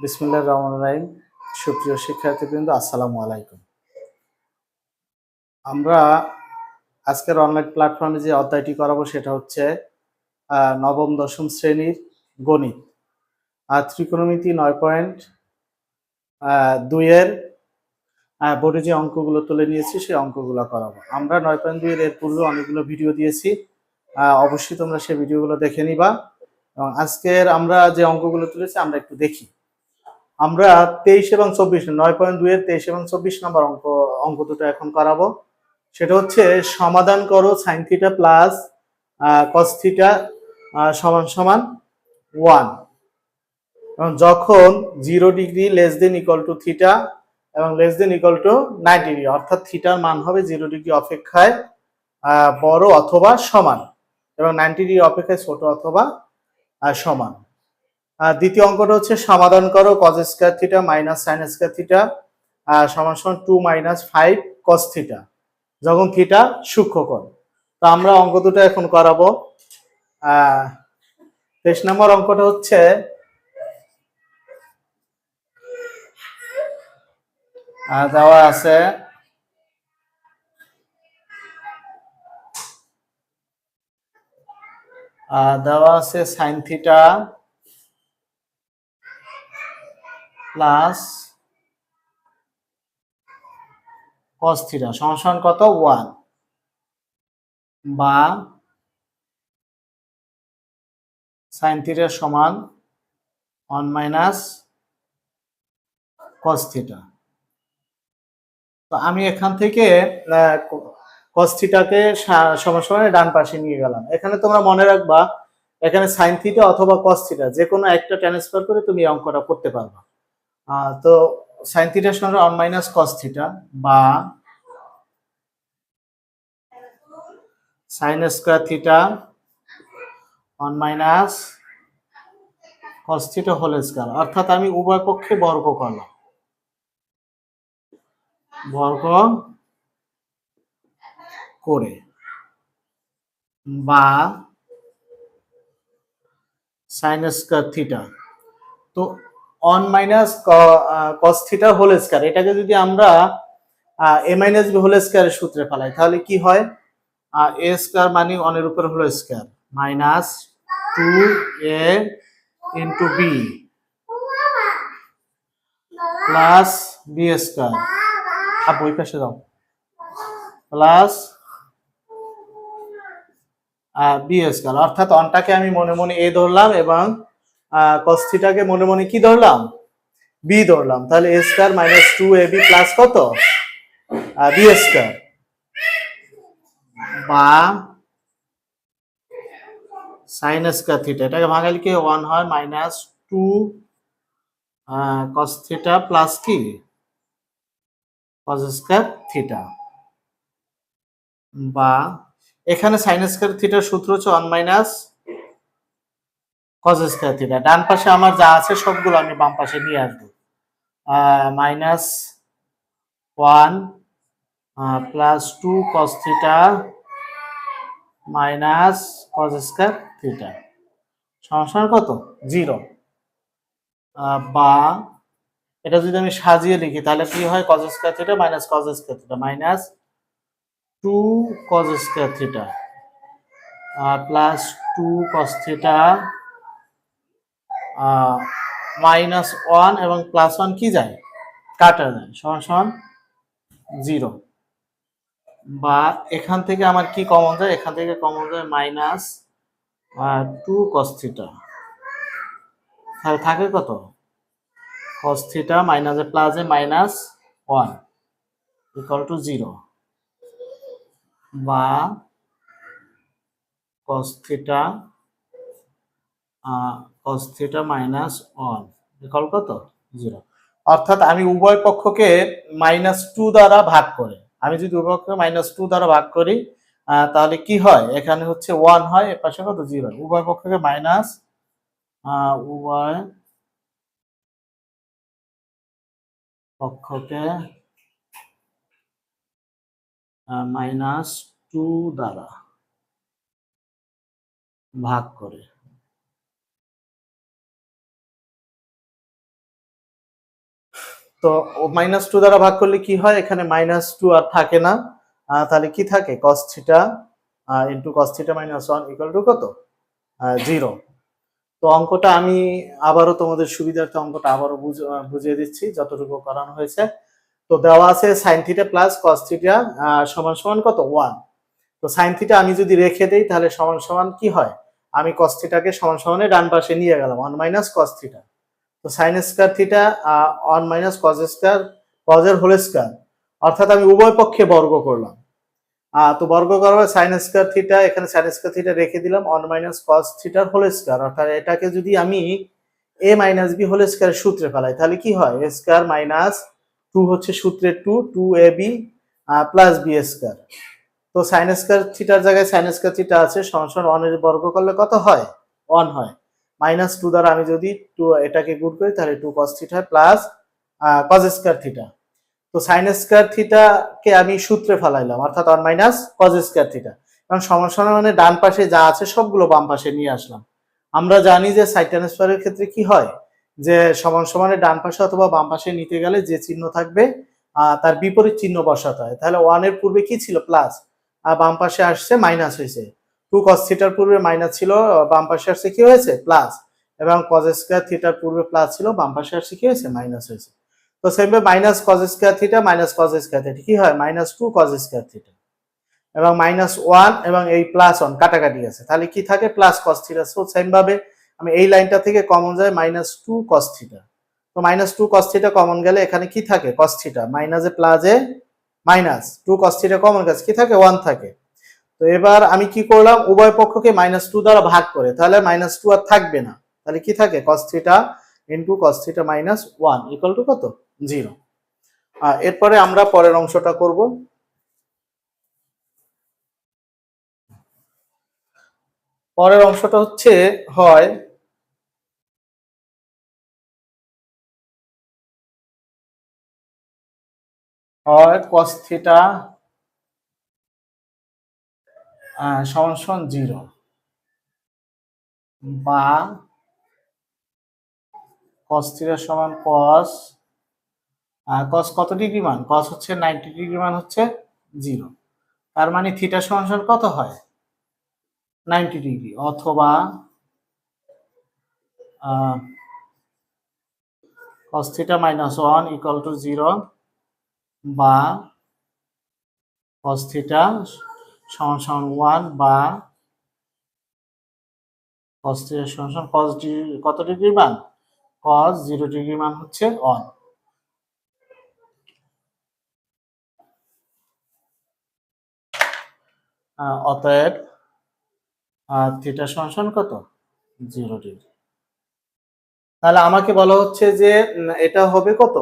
বিসমুল্লাহ রহমান রাহিম। সুপ্রিয় শিক্ষার্থীবৃন্দ, আসসালামু আলাইকুম। আমরা আজকের অনলাইন প্ল্যাটফর্মে যে অধ্যায়টি করাবো সেটা হচ্ছে নবম, দশম শ্রেণির গণিত। আর ত্রিকোণমিতি নয় পয়েন্ট দুইয়ের বোর্ডে যে অঙ্কগুলো তুলে নিয়েছি সেই অঙ্কগুলো করাবো। আমরা নয় পয়েন্ট দুইয়ের এর পূর্বে অনেকগুলো ভিডিও দিয়েছি অবশ্যই তোমরা সেই ভিডিওগুলো দেখে নিবা। এবং আজকের আমরা যে অঙ্কগুলো তুলেছি আমরা একটু দেখি। আমরা তেইশ এবং চব্বিশ, নয় পয়েন্ট দুই এর তেইশ এবং চব্বিশ নম্বর অঙ্ক অঙ্ক দুটো এখন করাবো। সেটা হচ্ছে সমাধান করো sine theta plus cos theta সমান সমান ওয়ান এবং যখন zero degree less than equal to theta এবং less than equal to ninety degree অর্থাৎ থিটার মান হবে জিরো ডিগ্রি অপেক্ষায় বড় অথবা সমান। এবং নাইনটি ডিগ্রি অপেক্ষায় ছোট অথবা সমান। দ্বিতীয় অঙ্কটা হচ্ছে সমাধান করো cos square theta minus sine square theta সমান সমান two minus five cos theta যখন থিটা সূক্ষ্মকোণ। তো আমরা অঙ্ক দুটো এখন করাবো। তেইশ নম্বর অঙ্কটা হচ্ছে দেওয়া আছে দেওয়া আছে sine theta plus cos theta কত? ওয়ান বা সাইন থিটার সমান ওয়ান মাইনাস কস থিটা তো আমি এখান থেকে কস থিটাকে সমান সমান ডান পাশে নিয়ে গেলাম। এখানে তোমরা মনে রাখবা, এখানে সাইন থিটা অথবা কস থিটা যে কোনো একটা ট্রান্সফার করে তুমি অঙ্কটা করতে পারবা। তো সাইন থিটার সঙ্গে ওয়ান মাইনাস কস থিটা বা sine square theta one minus cos theta whole square অর্থাৎ আমি উভয় পক্ষে বর্গ করলাম। বর্গ করে বা সাইন স্কোয়ার থিটা তো one minus cos theta whole square এটাকে যদি আমরা এ মাইনাস বি হোল স্কয়ারের সূত্রে ফেলাই, তাহলে কি হয়? এ স্কয়ার মানে অনের উপর whole square minus two A into B plus B square up ওই পাশে যাও। প্লাস বি স্কয়ার অর্থাৎ অনটাকে আমি মনে মনে এ ধরলাম এবং কস্থিটাকে মনে মনে কি ধরলাম? বি ধরলাম। তাহলে a square minus two a b plus কত? বি স্কয়ার বা সাইন স্কয়ার থিটা এটাকে ভাঙালে কি ওয়ান হয়? Minus two cos theta plus কি? কস স্কয়ার থিটা বা এখানে সাইন স্কয়ার থিটার সূত্র হচ্ছে one minus cos square theta ডান পাশে আমার যা আছে সবগুলো আমি বাম পাশে নিয়ে আসব। Minus one plus two cos theta minus cos square theta সমস্যা কত? জিরো বা এটা যদি আমি সাজিয়ে লিখি, তাহলে কি হয়? Cos square theta minus cos square theta minus two cos square theta plus two cos theta minus one এবং প্লাস ওয়ান কি যায়? কাটা যায়, সমান সমান জিরো বা এখান থেকে আমার কি কমন যায়? এখান থেকে কমন যায় মাইনাস টু কস থিটা তাহলে থাকে কত? কস থিটা মাইনাসে প্লাসে minus one equal to zero বা cos cos theta minus one equal কত? জিরো অর্থাৎ আমি উভয় পক্ষকে মাইনাস টু দ্বারা ভাগ করে। আমি যদি উভয় পক্ষকে মাইনাস টু দ্বারা ভাগ করি তাহলে কি হয়? এখানে হচ্ছে ওয়ান হয়, এর পাশে কত? জিরো উভয় পক্ষকে মাইনাস উভয় পক্ষকে মাইনাস টু দ্বারা ভাগ করে। তো মাইনাস টু দ্বারা ভাগ করলে কি হয়? এখানে মাইনাস টু আর থাকে না। তাহলে কি থাকে? Cos theta into cos theta minus one equal to কত? জিরো তো অঙ্কটা আমি আবারও তোমাদের সুবিধার্থে অঙ্কটা আবারও বুঝ- বুঝিয়ে দিচ্ছি, যতটুকু করানো হয়েছে। তো দেওয়া আছে sine theta plus cos theta সমান সমান কত? ওয়ান তো সাইন থিটা আমি যদি রেখে দেই, তাহলে সমান সমান কি হয়? আমি কস থিটাকে সমান সমানে ডান পাশে নিয়ে গেলাম ওয়ান মাইনাস কস থিটা তো sine square theta one minus cos square কজের whole square অর্থাৎ আমি উভয় পক্ষে বর্গ করলাম। তো বর্গ করা সাইন স্কয়ার থিটা এখানে সাইন স্কয়ার থিটা রেখে দিলাম ওয়ান মাইনাস কজ থিটার হোল স্কয়ার অর্থাৎ এটাকে যদি আমি a minus b whole square সূত্রে ফেলাই, তাহলে কি হয়? এ স্কয়ার মাইনাস টু হচ্ছে সূত্রের two two a b plus b square তো সাইন স্কয়ার থিটার জায়গায় সাইন স্কয়ার থিটা আছে, সমান সমান ওয়ানের বর্গ করলে কত হয়? ওয়ান হয়। মাইনাস টু দ্বারা আমি যদি টু এটাকে গুণ করি, তাহলে two cos theta plus cos square theta তো সাইন স্কয়ার থিটাকে আমি সূত্রে ফেলাইলাম, অর্থাৎ one minus cos square theta কারণ সমান মানে ডান পাশে যা আছে সবগুলো বাম পাশে নিয়ে আসলাম। আমরা জানি যে সাইড ক্ষেত্রে কি হয়? যে সমান সমানে ডান পাশে অথবা বাম পাশে নিতে গেলে যে চিহ্ন থাকবে তার বিপরীত চিহ্ন বসাতে হয়। তাহলে ওয়ানের পূর্বে কি ছিল? প্লাস আর বাম পাশে আসছে মাইনাস হয়েছে। টু কস থিটার পূর্বে মাইনাস ছিল বাম পাশে আসছে কি হয়েছে প্লাস এবং কজ স্কয়ার থিটার পূর্বে প্লাস ছিল, বাম পাশে আসছে কি হয়েছে মাইনাস হয়েছে। তো সেমভাবে minus cos square theta minus cos square theta কি হয়? Minus two cos square theta এবং মাইনাস ওয়ান এবং এই প্লাস ওয়ান কাটাকাটি আছে। তাহলে কি থাকে? Plus cos theta so same ভাবে আমি এই লাইনটা থেকে কমন যায় মাইনাস টু কস থিটা তো minus two cos theta common গেলে এখানে কি থাকে? কস থিটা মাইনাসে প্লাসে minus two cos theta common গেছে। কি থাকে? ওয়ান থাকে। তো এবার আমি কি করলাম? উভয় পক্ষকে মাইনাস টু দ্বারা ভাগ করে। তাহলে মাইনাস টু আর থাকবে না। তাহলে কি থাকে? Cos theta into cos theta minus one equal to কত? জিরো এরপরে আমরা পরের অংশটা করব। পরের অংশটা হচ্ছে, হয় হয় কস থিটা সমান জিরো। বা কস থিটা সমান কস কস কত ডিগ্রি মান? কস হচ্ছে নাইনটি ডিগ্রি মান হচ্ছে জিরো। তার মানে থিটা সমান কত হয়? নাইনটি ডিগ্রি অথবা cos theta minus one equal to zero বা কস থিটা সমান সমান ওয়ান বা কস থিটা সমান সমান কত ডিগ্রি মান? কস জিরো ডিগ্রি মান হচ্ছে ওয়ান অতএব থিটা সমান সমান কত? জিরো ডিগ্রি তাহলে আমাকে বলা হচ্ছে যে এটা হবে কত?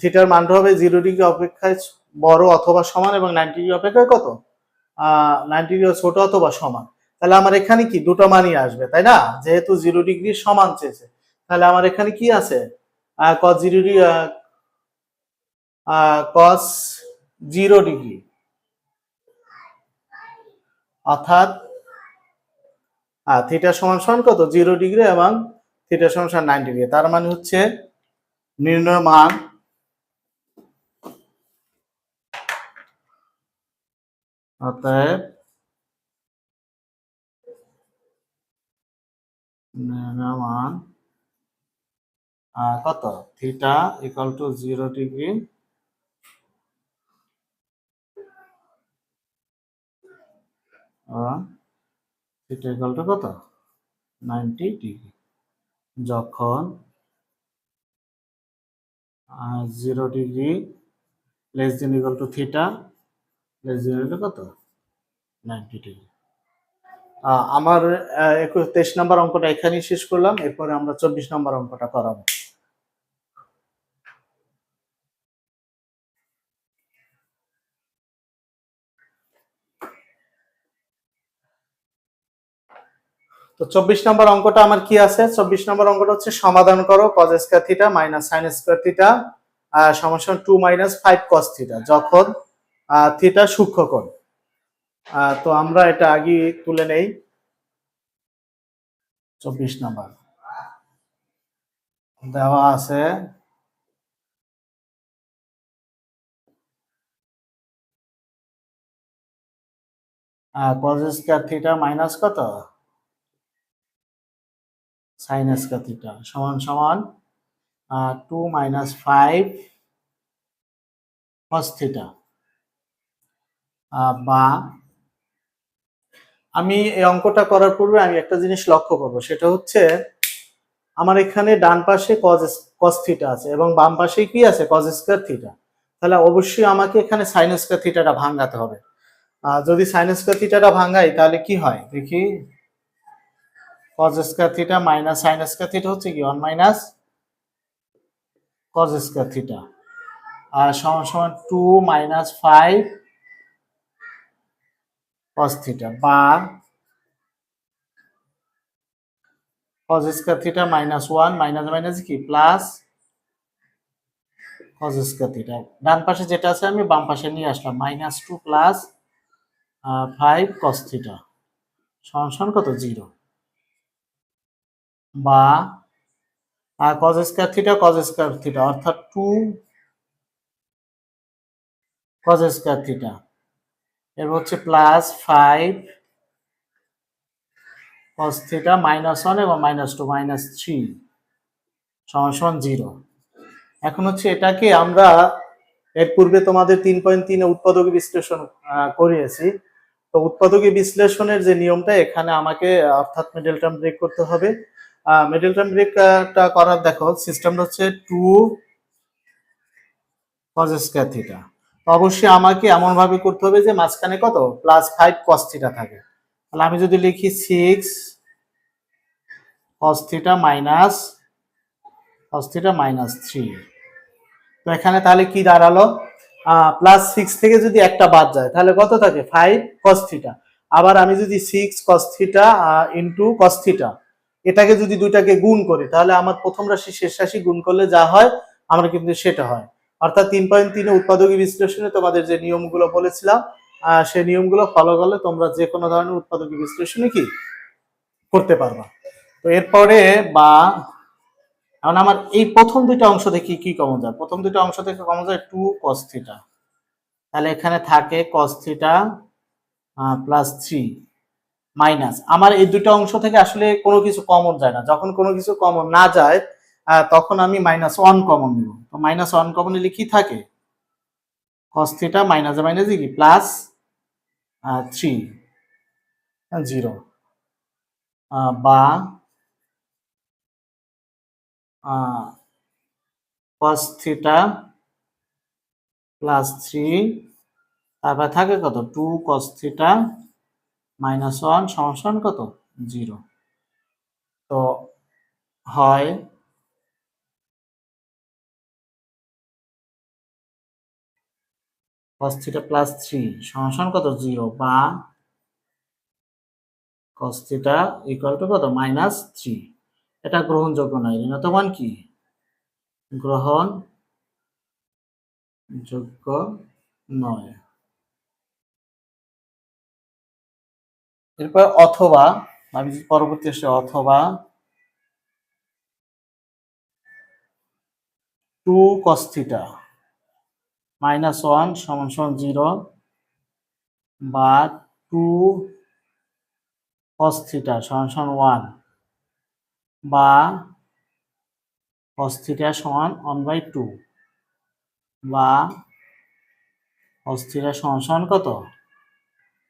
থিটার মানটা হবে জিরো ডিগ্রি অপেক্ষায় বড় অথবা সমান এবং নাইনটি ডিগ্রি অপেক্ষায় কত? নাইনটি ডিগ্রি ছোট অথবা সমান। তাহলে আমার এখানে কি? দুটো মানই আসবে, তাই না? যেহেতু জিরো ডিগ্রি সমান চেয়েছে। তাহলে আমার এখানে কি আছে? Cos zero cos zero degree অর্থাৎ থিটা সমান সমান কত? জিরো ডিগ্রি এবং থিটা সমান সমান নাইন ডিগ্রি তার মানে হচ্ছে, নির্ণয় মান অতএব মান কত? Theta equal to zero degree theta equal to কত? নাইনটি ডিগ্রি যখন zero degree less than equal to theta equal কত নাইনটি ডিগ্রি আমার একুশ তেইশ নম্বর অঙ্কটা এখানেই শেষ করলাম এরপরে আমরা চব্বিশ নম্বর অঙ্কটা করাবো। তো চব্বিশ নম্বর অঙ্কটা আমার কি আছে? চব্বিশ নম্বর অঙ্কটা হচ্ছে সমাধান করো cos square theta minus sine square theta সমস্যা two minus five cos theta যখন থিটা সূক্ষ্মকোণ। তো আমরা এটা আগে তুলে নেই। চব্বিশ নাম্বার। দেওয়া আছে। কজেস থিটা মাইনাস কত? সাইনাস থিটা সমান সমান two minus five first theta বা আমি এই অঙ্কটা করার পূর্বে আমি একটা জিনিস লক্ষ্য করব। সেটা হচ্ছে, আমার এখানে ডান পাশে কজ কস থিটা আছে এবং বাম পাশে কি আছে? কজ স্কোয়ার থিটা তাহলে অবশ্যই আমাকে এখানে সাইন স্কোয়ার থিটাটা ভাঙাতে হবে। যদি সাইন স্কোয়ার থিটাটা ভাঙাই তাহলে কি হয়? দেখি। Cos square theta minus sine square theta হচ্ছে কি? One minus cos square theta আর সমান সমান two minus five cos theta বা cos square theta minus one minus minus কি? প্লাস কজ স্কোয়ার থিটা ডান পাশে যেটা আছে, আমি বাম পাশে নিয়ে আসলাম। Minus two plus five cos theta সমান কত? জিরো বা cos square theta cos square theta অর্থাৎ টু কজ স্কোয়ার থিটা এর হচ্ছে plus five cos theta minus one এবং মাইনাস টু মাইনাস থ্রি সমান সমান জিরো এখন হচ্ছে এটাকে আমরা এর পূর্বে তোমাদের তিন পয়েন্ট তিনে উৎপাদক বিশ্লেষণ করিয়েছি। তো উৎপাদকী বিশ্লেষণের যে নিয়মটা, এখানে আমাকে, অর্থাৎ মিডল টার্ম ব্রেক করতে হবে। মিডল টার্ম ব্রেকটা করার, দেখো সিস্টেমটা হচ্ছে টু কজ স্কোয়ার থিটা অবশ্যই আমাকে এমন ভাবে করতে হবে যে মাঝখানে কত? প্লাস ফাইভ কস থাকে। তাহলে আমি যদি লিখি six cos theta minus cos theta minus three তো এখানে তাহলে কি দাঁড়াল? প্লাস সিক্স থেকে যদি একটা বাদ যায়, তাহলে কত থাকে? ফাইভ কস আবার আমি যদি সিক্স কস ইন্টু কস এটাকে যদি দুইটাকে গুণ করি, তাহলে আমার প্রথম রাশি শেষ রাশি গুণ করলে যা হয়, আমার কিন্তু সেটা হয়। অর্থাৎ তিন পয়েন্ট তিনে উৎপাদকী বিশ্লেষণে তোমাদের যে নিয়মগুলো বলেছিলাম সেই নিয়মগুলো ফলো করলে তোমরা যে কোনো ধরনের উৎপাদকী বিশ্লেষণে কি করতে পারবা। তো এরপরে বা, এখন আমার এই প্রথম দুইটা অংশ থেকে কি কমন যায়। প্রথম দুইটা অংশ থেকে কমন যায় টু কস থিটা তাহলে এখানে থাকে cos theta plus three minus আমার এই দুটো অংশ থেকে আসলে কোনো কিছু কমন যায় না। যখন কোনো কিছু কমন না যায় তখন আমি মাইনাস ওয়ান কমন নিব। তো মাইনাস ওয়ান কমন নিলে কি থাকে কস থিটা মাইনাস মাইনাস কি? প্লাস থ্রি জিরো বা কস থিটা প্লাস থ্রি তারপর থাকে কত? Two cos theta minus one সমান কত? জিরো তো হয় cos থিটা প্লাস থ্রি সমান কত? জিরো বা cos থিটা ইকুয়াল টু কত? মাইনাস থ্রি এটা গ্রহণযোগ্য নয়। ঋণাত্মক মান কি? গ্রহণ যোগ্য নয়। এরপর অথবা, আমি পরবর্তী আসে, অথবা two cos theta minus one সমান সমান জিরো বা টু কস থিটা সমান সমান ওয়ান বা কস থিটা সমান ওয়ান বাই টু বা কস থিটা সমান সমান কত?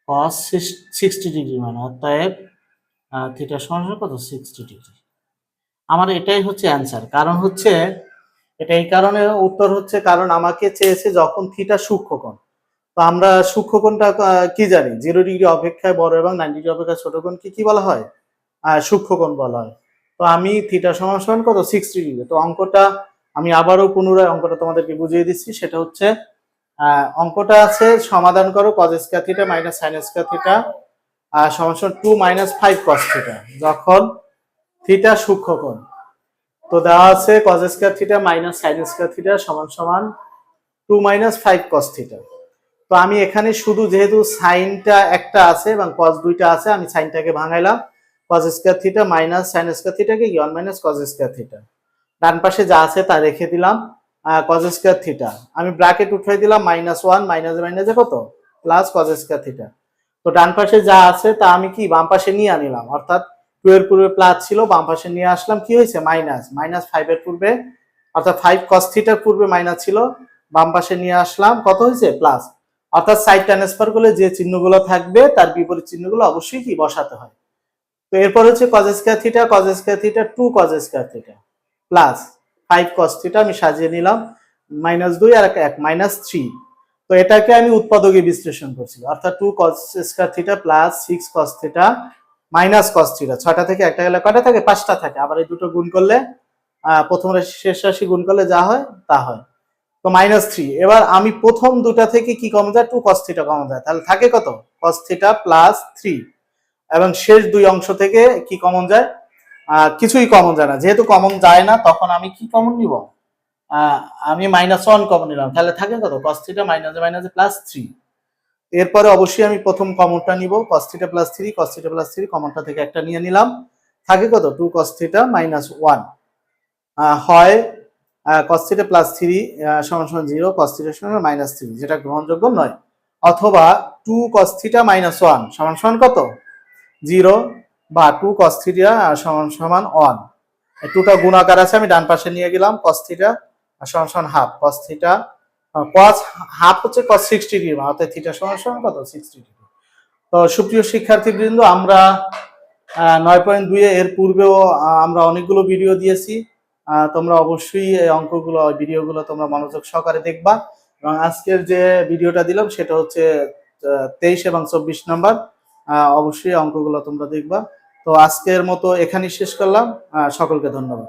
কস সিক্সটি ডিগ্রি মানে অতএব থিটা সমান কত? Sixty degree. আমার এটাই হচ্ছে অ্যান্সার। কারণ হচ্ছে এটা এই কারণে উত্তর হচ্ছে কারণ আমাকে চেয়েছে যখন থিটা সূক্ষ্মকোণ। তো আমরা সূক্ষ্মকোণটা কি জানি? জিরো ডিগ্রি অপেক্ষায় বড় এবং নাইন ডিগ্রি অপেক্ষায় ছোট কোণকে কি বলা হয়? সূক্ষ্মকোণ বলা হয়। তো আমি থিটা সমান কত? সিক্স ডিগ্রি তো অঙ্কটা আমি আবারও পুনরায় অঙ্কটা তোমাদেরকে বুঝিয়ে দিচ্ছি। সেটা হচ্ছে অঙ্কটা আছে, সমাধান করো cos square theta minus sine square theta সমান two minus five cos theta যখন থিটা সূক্ষ্মকোণ তো দেওয়া আছে cos square theta minus sine square theta সমান সমান two minus five cos theta তো আমি এখানে শুধু যেহেতু সাইনটা একটা আছে এবং কস দুইটা আছে, আমি সাইনটাকে ভাঙাইলাম। Cos square theta minus sine square থিটাকে one minus cos square theta ডান পাশে যা আছে তা রেখে দিলাম কজ স্কয়ার থিটা আমি ব্র্যাকেট উঠাই দিলাম মাইনাস ওয়ান মাইনাস মাইনাসে কত? প্লাস কজ স্কয়ার থিটা তো ডান পাশে যা আছে তা আমি কি বাম পাশে নিয়ে আনিলাম, অর্থাৎ টু এর পূর্বে প্লাস ছিল, বাম পাশে নিয়ে আসলাম। কি হয়েছে? মাইনাস। মাইনাস ফাইভ এর পূর্বে, অর্থাৎ ফাইভ কস থিটার পূর্বে মাইনাস ছিল, বাম পাশে নিয়ে আসলাম। কত হয়েছে? প্লাস অর্থাৎ সাইড ট্রান্সফার করলে যে চিহ্নগুলো থাকবে, তার বিপরীত চিহ্নগুলো অবশ্যই কি বসাতে হয়? তো এরপর হচ্ছে cos square theta cos square theta two cos square theta plus five cos theta আমি সাজিয়ে নিলাম। মাইনাস দুই আর এক মাইনাস থ্রি তো এটাকে আমি উৎপাদকে বিশ্লেষণ করছি। অর্থাৎ two cos square theta plus six cos theta minus cos theta ছয়টা থেকে একটা গেলে কয়টা থাকে? পাঁচটা থাকে। আবার এই দুটো গুণ করলে প্রথম রাশি, শেষ রাশি গুণ করলে যা হয়, তা হয়। তো মাইনাস থ্রি এবার আমি প্রথম দুটা থেকে কি কমে যায়? টু কস থিটা কমে যায়। তাহলে থাকে কত? কস থিটা প্লাস থ্রি এবং শেষ দুই অংশ থেকে কি কমন যায়? কিছুই কমন যায় না। যেহেতু কমন যায় না, তখন আমি কি কমন নিব? আমি মাইনাস ওয়ান কমন নিলাম। তাহলে থাকে কত? কস থিটা মাইনাসে মাইনাসে প্লাস থ্রি এরপরে অবশ্যই আমি প্রথম কমনটা নিব cos theta plus three cos theta plus three কমনটা থেকে একটা নিয়ে নিলাম। থাকে কত? Two cos theta minus one হয় কস থিটা প্লাস থ্রি সমান সমান জিরো কস থিটা সমান মাইনাস থ্রি যেটা গ্রহণযোগ্য নয়। অথবা two cos theta minus one সমান সমান কত? জিরো বা টু কস থিটা সমান সমান ওয়ান টুটা গুণাকার আছে, আমি ডান পাশে নিয়ে গেলাম কস থিটা সমান সমান half cos theta cos half হচ্ছে কস সিক্সটি ডিগ্রি অর্থাৎ থিটা সমান সমান কত? সিক্সটি ডিগ্রি তো সুপ্রিয় শিক্ষার্থীবৃন্দ, আমরা নয় পয়েন্ট দুইয়ে এর পূর্বেও আমরা অনেকগুলো ভিডিও দিয়েছি। তোমরা অবশ্যই এই অঙ্কগুলো ভিডিওগুলো তোমরা মনোযোগ সহকারে দেখবা। এবং আজকের যে ভিডিওটা দিলাম, সেটা হচ্ছে তেইশ এবং চব্বিশ নাম্বার অবশ্যই অঙ্কগুলো তোমরা দেখবা। তো আজকের মতো এখানেই শেষ করলাম। সকলকে ধন্যবাদ।